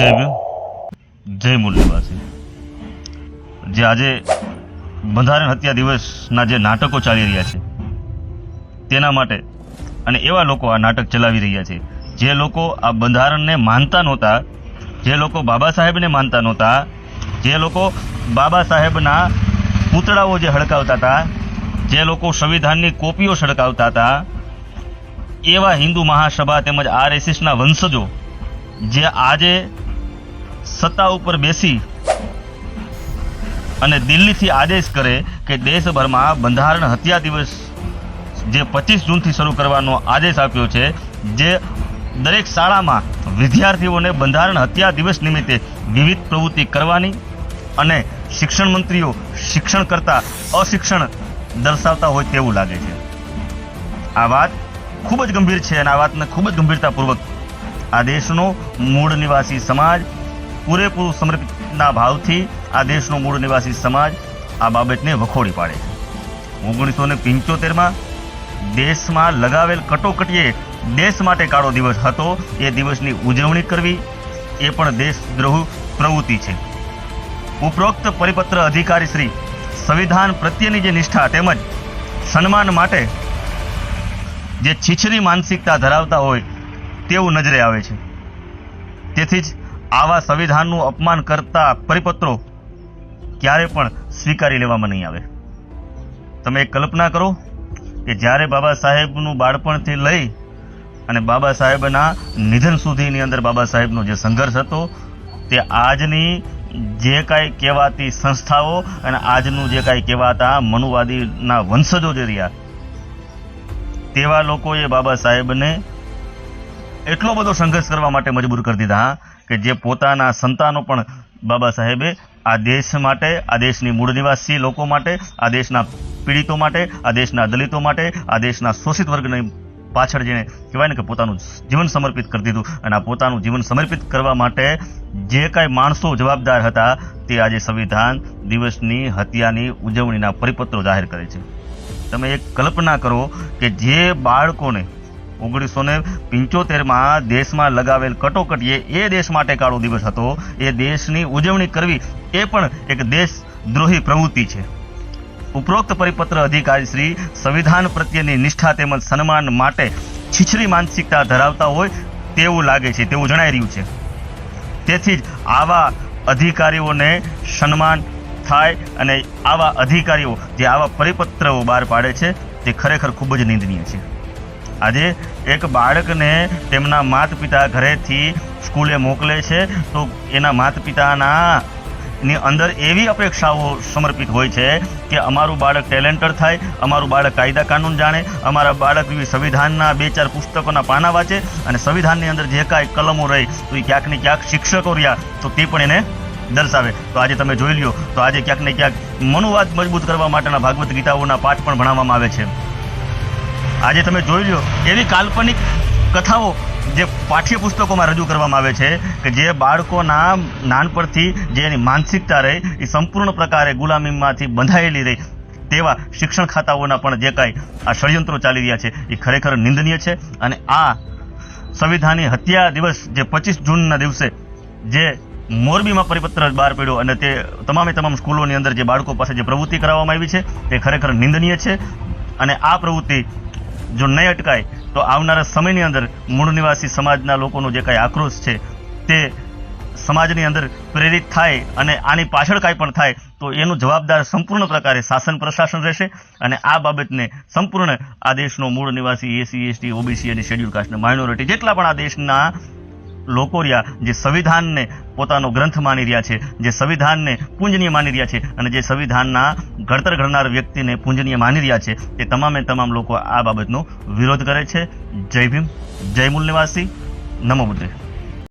જય ભીમ. જય મુરલીવાસી. જે આજે બંધારણ હત્યા દિવસના જે નાટકો ચાલી રહ્યા છે, તેના માટે અને એવા લોકો આ નાટક ચલાવી રહ્યા છે, જે લોકો આ બંધારણને માનતા નહોતા, જે લોકો બાબા સાહેબને માનતા નહોતા, જે લોકો બાબા સાહેબના પૂતળાઓ જે હડકાવતા હતા, જે લોકો સંવિધાનની કોપીઓ સળકાવતા હતા, એવા હિન્દુ મહાસભા તેમજ આરએસએસના વંશજો, જે આજે સત્તા ઉપર બેસી અને દિલ્હીથી આદેશ કરે કે દેશભરમાં બંધારણ હત્યા દિવસ જે પચીસ જૂનથી શરૂ કરવાનો આદેશ આપ્યો છે, જે દરેક શાળામાં વિદ્યાર્થીઓને બંધારણ હત્યા દિવસ નિમિત્તે વિવિધ પ્રવૃત્તિ કરવાની અને શિક્ષણ મંત્રીઓ શિક્ષણ કરતા અશિક્ષણ દર્શાવતા હોય તેવું લાગે છે. આ વાત ખૂબ જ ગંભીર છે અને આ વાતને ખૂબ જ ગંભીરતાપૂર્વક આ દેશનો મૂળ નિવાસી સમાજ પૂરેપૂરું સમર્પિતના ભાવથી આ દેશનો મૂળ નિવાસી સમાજ આ બાબતને વખોડી પાડે છે. ઓગણીસો ને પંચોતેરમાં દેશમાં લગાવેલ કટોકટીએ દેશ માટે કાળો દિવસ હતો, એ દિવસની ઉજવણી કરવી, એ પણ દેશદ્રોહ પ્રવૃત્તિ છે. ઉપરોક્ત પરિપત્ર અધિકારી શ્રી સંવિધાન પ્રત્યેની જે નિષ્ઠા તેમજ સન્માન માટે જે છીછરી માનસિકતા ધરાવતા હોય, તેવું નજરે આવે છે. તેથી જ આવા સંવિધાનનું અપમાન કરતા પરિપત્રો ક્યારે પણ સ્વીકારી લેવામાં નહીં આવે. તમે કલ્પના કરો કે જ્યારે બાબા સાહેબનું બાળપણથી લઈ અને બાબા સાહેબના નિધન સુધીની અંદર બાબા સાહેબનો જે સંઘર્ષ હતો, તે આજની જે કાંઈ કહેવાતી સંસ્થાઓ અને આજનું જે કાંઈ કહેવાતા મનુવાદીના વંશજો જે રહ્યા, તેવા લોકોએ બાબા સાહેબને એટલો બધો સંઘર્ષ કરવા માટે મજબૂર કરી દીધા, કે જે પોતાના સંતાનો પણ બાબા સાહેબે આ દેશ માટે, આ દેશની મૂળ નિવાસી લોકો માટે, આ દેશના પીડિતો માટે, આ દેશના દલિતો માટે, આ દેશના શોષિત વર્ગની પાછળ જેને કહેવાય ને કે પોતાનું જીવન સમર્પિત કરી દીધું. અને આ પોતાનું જીવન સમર્પિત કરવા માટે જે કાંઈ માણસો જવાબદાર હતા, તે આજે સંવિધાન દિવસની હત્યાની ઉજવણીના પરિપત્રો જાહેર કરે છે. તમે એક કલ્પના કરો કે જે બાળકોને ઓગણીસો ને પંચોતેરમાં દેશમાં લગાવેલ કટોકટીએ એ દેશ માટે કાળો દિવસ હતો. એ દેશની ઉજવણી કરવી એ પણ એક દેશદ્રોહી પ્રવૃત્તિ છે. ઉપરોક્ત પરિપત્ર અધિકારી શ્રી સંવિધાન પ્રત્યેની નિષ્ઠા તેમજ સન્માન માટે છીછરી માનસિકતા ધરાવતા હોય તેવું લાગે છે, તેવું જણાઈ રહ્યું છે. તેથી જ આવા અધિકારીઓને સન્માન થાય અને આવા અધિકારીઓ જે આવા પરિપત્રો બહાર પાડે છે, તે ખરેખર ખૂબ જ નિંદનીય છે. આજે એક બાળકને તેમના માતા પિતા ઘરેથી સ્કૂલે મોકલે છે. તો એના માતા પિતાના ની અંદર એવી અપેક્ષાઓ સમર્પિત હોય છે કે અમારું બાળક ટેલેન્ટર થાય, અમારું બાળક કાયદા કાનૂન જાણે, અમારા બાળક સંવિધાનના બે ચાર પુસ્તકોના પાના વાંચે અને સંવિધાનની અંદર જે કાંઈ કલમો રહી, તો એ ક્યાંક ને ક્યાંક શિક્ષકો રહ્યા, તો તે પણ એને દર્શાવે. તો આજે તમે જોઈ લ્યો, તો આજે ક્યાંક ને ક્યાંક મનુવાદ મજબૂત કરવા માટેના ભાગવત ગીતાઓના પાઠ પણ ભણાવવામાં આવે છે. આજે તમે જોઈ લો એવી કાલ્પનિક કથાઓ જે પાઠ્યપુસ્તકોમાં રજૂ કરવામાં આવે છે કે જે બાળકોના નાનપણથી જે એની માનસિકતા રહી, એ સંપૂર્ણ પ્રકારે ગુલામીમાંથી બંધાયેલી રહી, તેવા શિક્ષણ ખાતાઓના પણ જે કાંઈ આ ષડયંત્રો ચાલી રહ્યા છે, એ ખરેખર નિંદનીય છે. અને આ સંવિધાની હત્યા દિવસ જે પચીસ જૂનના દિવસે જે મોરબીમાં પરિપત્ર બહાર પડ્યો અને તે તમામે તમામ સ્કૂલોની અંદર જે બાળકો પાસે જે પ્રવૃત્તિ કરાવવામાં આવી છે, તે ખરેખર નિંદનીય છે. અને આ પ્રવૃત્તિ જો નહીં અટકાય, તો આવનારા સમયની અંદર મૂળ નિવાસી સમાજના લોકોનો જે કાંઈ આક્રોશ છે, તે સમાજની અંદર પ્રેરિત થાય અને આની પાછળ કાંઈ પણ થાય, તો એનું જવાબદાર સંપૂર્ણ પ્રકારે શાસન પ્રશાસન રહેશે અને આ બાબતને સંપૂર્ણ આ દેશનો મૂળ નિવાસી એસી એસટી, ઓબીસી અને શેડ્યુલ કાસ્ટના માઇનોરિટી જેટલા પણ આ દેશના લોકો રહ્યા જે સંવિધાનને પોતાનો ગ્રંથ માની રહ્યા છે, જે સંવિધાનને પૂંજનીય માની રહ્યા છે અને જે સંવિધાનના ઘડતર ઘડનાર વ્યક્તિને પૂંજનીય માની રહ્યા છે, તે તમામે તમામ લોકો આ બાબતનો વિરોધ કરે છે. જય ભીમ, જય મૂલ નિવાસી, નમો બુદ્ધે